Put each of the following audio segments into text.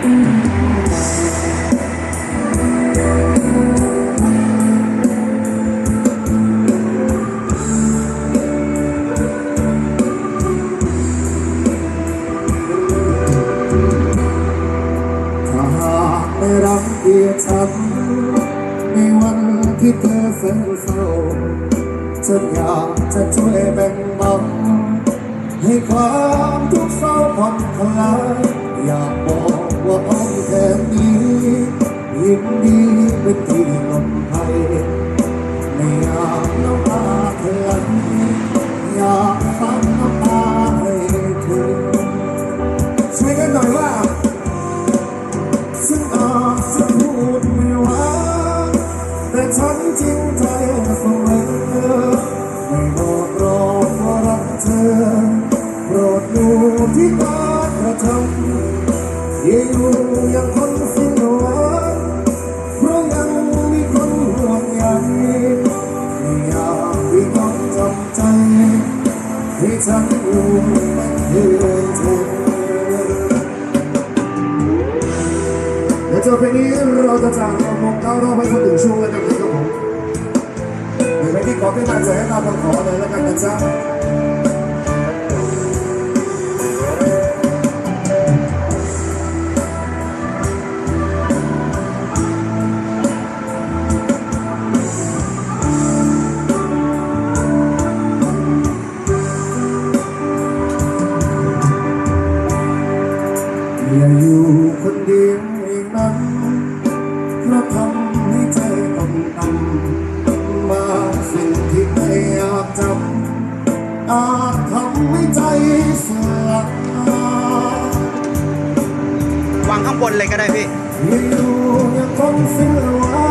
หากไม่รักเดียฉันในวันที่เธอเศร้าเศร้าฉันอยากจะช่วยแบ่งเบาให้ความทุกข์เศร้าผ่อนคลายอยากบอก ว่าอ้อมแค่นี้ยินดีเป็นที่ลมไยไม่อยากน้ำตาเธอไหลอยากฟังน้ำตาให้เธอช่วยกันหน่อยว่าซึ่งอาจจะพูดไม่ว่าแต่ฉันจริงใจเสมอไม่บอก ใยไม่อให้ฉันอยู่เป็นเพื่อเธอเดี๋ยวเจอเพลงนี้เราจะจากเราวงก้ารอบให้คนอื่นช่วงแล้วกันนะครับผมเดี๋ยวไปที่ขอเป็นนายจให้ตามคำขอเลยแล้วกันนะจ๊ะ เดียวอีกนั้นเพราะทำให้ใจต้องตำมาสิ่งที่ไม่อยากจำอาจทำให้ใจเสื่อมวางข้างบนเลยก็ได้พี่อย่าอยู่อย่างคนเสื่อหวา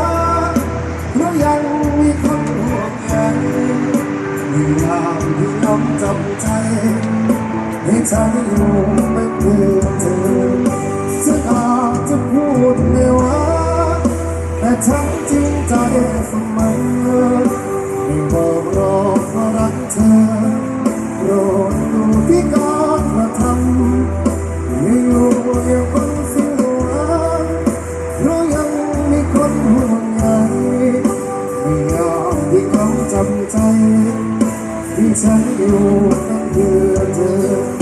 เพราะยังมีคนห่วงใยไม่อยากที่ยอมจำใจให้ฉันอยู่เป็นเพื่อน ฉันจริงใจเสมอไม่บอกรอกว่ารักเธอโปรดดูที่การกระทำอย่าอยู่อย่างคนเสียหวังเพราะยังมีคนห่วงใยไม่ยากที่เขาจำใจที่ฉันอยู่เป็นเพื่อเธอ